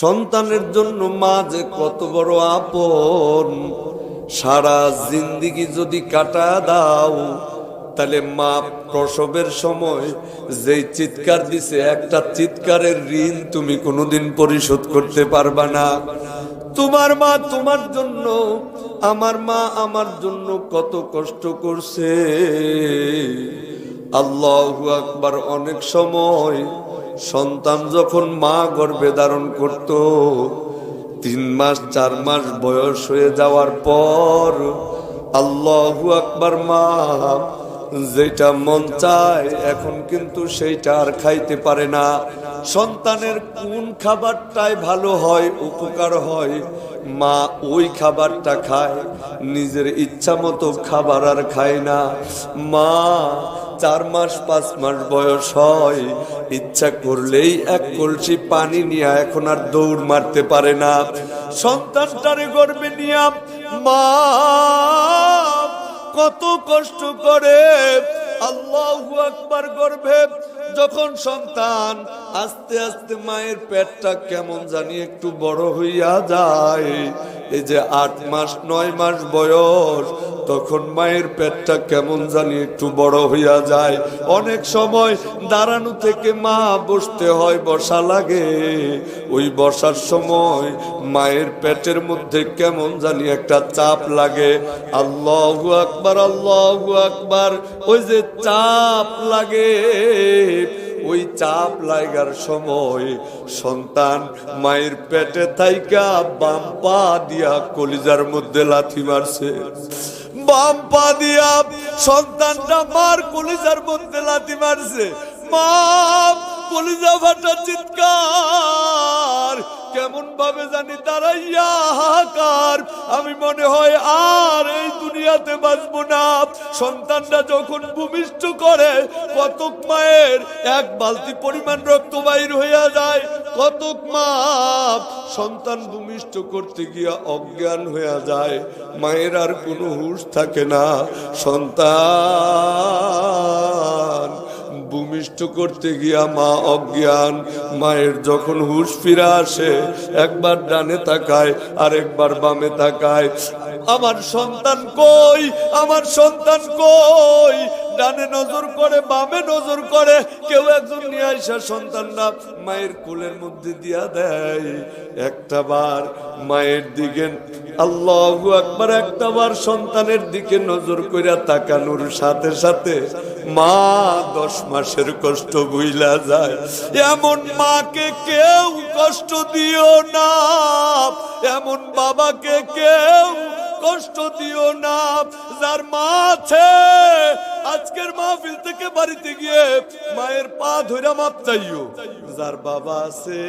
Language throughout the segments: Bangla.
সন্তানের জন্য মা যে কত বড় আপন। সারা জিন্দিগি যদি কাটা দাও, তাহলে মা প্রসবের সময় যেই চিৎকার দিছে, একটা চিৎকারের ঋণ তুমি কোনোদিন পরিশোধ করতে পারবা না। তোমার মা তোমার জন্য, আমার মা আমার জন্য কত কষ্ট করছে। আল্লাহু আকবার, অনেক সময় সন্তান যখন মা গর্ভে ধারণ করত, তিন মাস, চার মাস বয়স হয়ে যাওয়ার পর আল্লাহু আকবার মা, যেটা মন চায় এখন কিন্তু সেইটা আর খাইতে পারে না। সন্তানের কোন খাবারটাই ভালো হয়, উপকার হয়, মা ওই খাবারটা খায়, নিজের ইচ্ছা মতো খাবার আর খায় না। মা চার মাস, পাঁচ মাস বয়স হয়। ইচ্ছা করলেই এক কলসি পানি নিয়ে এখন আর দৌড় মারতে পারে না। সন্তানটারে গর্বে নিয়ে মা, কত কষ্ট করে আল্লাহু আকবার গর্ভে যখন সন্তান আস্তে আস্তে মায়ের পেটটা কেমন জানি একটু বড় হইয়া যায়। এই যে আট মাস, নয় মাস বয়স, তখন মায়ের পেটটা কেমন জানি একটু বড় হইয়া যায়। অনেক সময় দাঁড়ানো থেকে মা বসতে হয়, বসা লাগে। ওই বসার সময় মায়ের পেটের মধ্যে কেমন জানি একটা চাপ লাগে। আল্লাহু আকবার আল্লাহু আকবার, ওই যে চাপ লাগে। ওই চাপ লাগার সময় সন্তান মায়ের পেটে থাইকা বাম পা দিয়া কলিজার মধ্যে লাথি মারছে। বাম পা দিয়া সন্তানটা মার কলিজার মধ্যে লাথি মারছে। মা! কলিজা ফাটা চিৎকার। কেমন ভাবে জানি দাঁড়াইয়া হাহাকার। আমি মনে হয় আর এই দুনিয়াতে বাঁচবো না। সন্তানটা যখন ভূমিষ্ঠ করে, কতক মায়ের এক বালতি পরিমাণ রক্ত বাইর হইয়া যায়, কতক মা সন্তান ভূমিষ্ঠ করতে গিয়া অজ্ঞান হইয়া যায়। মায়ের আর কোনো হুঁশ থাকে না। সন্তান ভূমিষ্ঠ করতে গিয়া মা অজ্ঞান। মায়ের যখন হুশ ফিরে আসে, একবার ডানে তাকায় আর একবার বামে তাকায়। আমার সন্তান কই? আমার সন্তান কই? ডানে নজর করে, বামে নজর করে। কেউ একজন নিয়ে আসা সন্তানরা মায়ের কোলের মধ্যে দিয়া দেয়। একটা বার মায়ের দিকে, আল্লাহ একবার একটা বার সন্তানের দিকে নজর কইরা তাকানোর সাথে সাথে মা দশ মাসের কষ্ট বুইলা যায়। এমন মাকে কেউ কষ্ট দিও না। এমন বাবাকে কেউ কষ্ট দিও না। যার মা আছে, আজকের মাহফিল থেকে বাড়িতে গিয়ে মায়ের পা ধরে মাপ চাইও। যার বাবা আছে,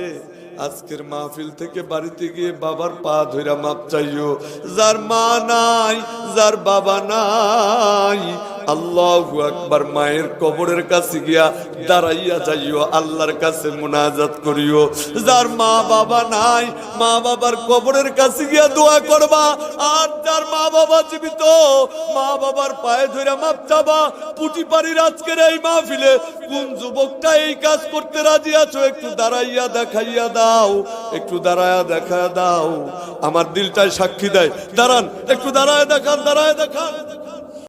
আজকের মাহফিল থেকে বাড়িতে গিয়ে বাবার পা ধরে মাপ চাইও। যার মা নাই, যার বাবা নাই আল্লাহ আকবার মায়ের কবরের কাছে গিয়া দাঁড়াইয়া যাইও, আল্লাহর কাছে মুনাজাত করিও। যার মা বাবা নাই, মা বাবার কবরের কাছে গিয়া দোয়া করবা, আর যার মা বাবা জীবিত, মা বাবার পায়ে ধরে মাপ চাবা আজকের এই মাহফিলে কোন যুবকটা এই কাজ করতে রাজি আছো, একটু দাঁড়াইয়া দেখাইয়া দাও, একটু দাঁড়াইয়া দেখা দাও। আমার দিলটাই সাক্ষী দেয়, দাঁড়ান, একটু দাঁড়ায় দেখান দাঁড়ায় দেখান।